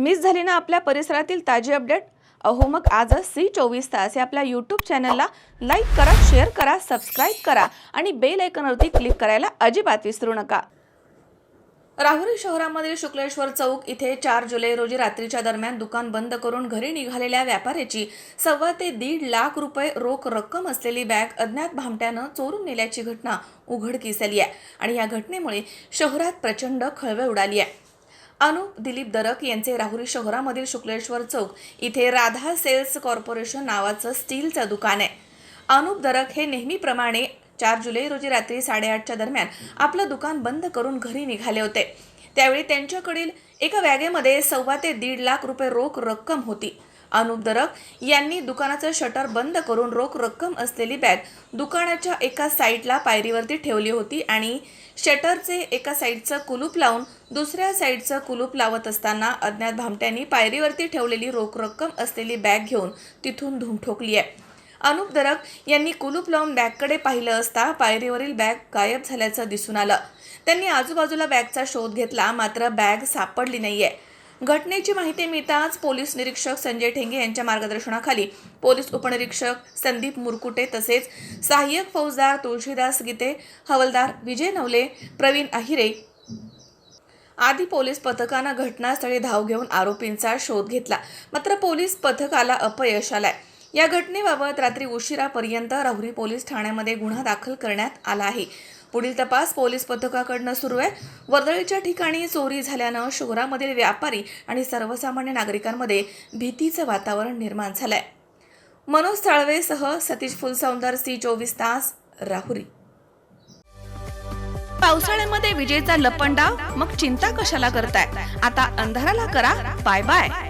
Miss झाली ना आपल्या परिसरातील ताजी अपडेट? अहो मग आजच सी चोवीस तास या आपल्या यूट्यूब चॅनलला लाईक करा शेअर करा सबस्क्राईब करा आणि बेल आयकॉनवरती क्लिक करायला अजिबात विसरू नका. राहुरी शहरामधील शुक्लेश्वर चौक इथे चार जुलै रोजी रात्रीच्या दरम्यान दुकान बंद करून घरी निघालेल्या व्यापाऱ्याची सव्वा ते दीड लाख रुपये रोख रक्कम असलेली बॅग अज्ञात भामट्यानं चोरून नेल्याची घटना उघडकीस आली आहे. आणि या घटनेमुळे शहरात प्रचंड खळबळ उडाली आहे. अनुप दिलीप दरक यांचे राहुरी शहरामधील शुक्लेश्वर चौक इथे राधा सेल्स कॉर्पोरेशन नावाचं स्टीलचं दुकान आहे. अनुप दरक हे नेहमीप्रमाणे चार जुलै रोजी रात्री साडेआठच्या दरम्यान आपलं दुकान बंद करून घरी निघाले होते. त्यावेळी त्यांच्याकडील एका बॅगेमध्ये सव्वा ते दीड लाख रुपये रोख रक्कम होती. अनुप दरक यांनी दुकानाचं शटर बंद करून रोख रक्कम असलेली बॅग दुकानाच्या एका साईडला पायरीवरती ठेवली होती आणि शटरचे एका साईडचं कुलूप लावून दुसऱ्या साईडचं कुलूप लावत असताना अज्ञात भामट्यांनी पायरीवरती ठेवलेली रोख रक्कम असलेली बॅग घेऊन तिथून धूम ठोकली आहे. अनुप दरक यांनी कुलूप लावून बॅगकडे पाहिलं असता पायरीवरील बॅग गायब झाल्याचं दिसून आलं. त्यांनी आजूबाजूला बॅगचा शोध घेतला मात्र बॅग सापडली नाहीये. घटनेची माहिती मिळताच पोलीस निरीक्षक संजय ठेंगे यांच्या मार्गदर्शनाखाली पोलीस उपनिरीक्षक संदीप मुरकुटे तसेच सहाय्यक फौजदार तुळशीदास गीते हवलदार विजय नवले प्रवीण अहिरे आदी पोलीस पथकानं घटनास्थळी धाव घेऊन आरोपींचा शोध घेतला. मात्र पोलीस पथकाला अपयश आलाय या घटनेबाबत रात्री उशिरापर्यंत राहुरी पोलीस ठाण्यामध्ये गुन्हा दाखल करण्यात आला आहे. पुढील तपास पोलीस पथकाकडनं सुरू आहे. वर्दळीच्या ठिकाणी चोरी झाल्यानं शहरामधील व्यापारी आणि सर्वसामान्य नागरिकांमध्ये भीतीचं वातावरण निर्माण झालंय. मनोज साळवेसह सतीश फुलसौंदर सी चोवीस तास राहुरी. पावसाळ्यामध्ये विजेचा लपंडाव? मग चिंता कशाला करताय? आता अंधाराला करा. Bye bye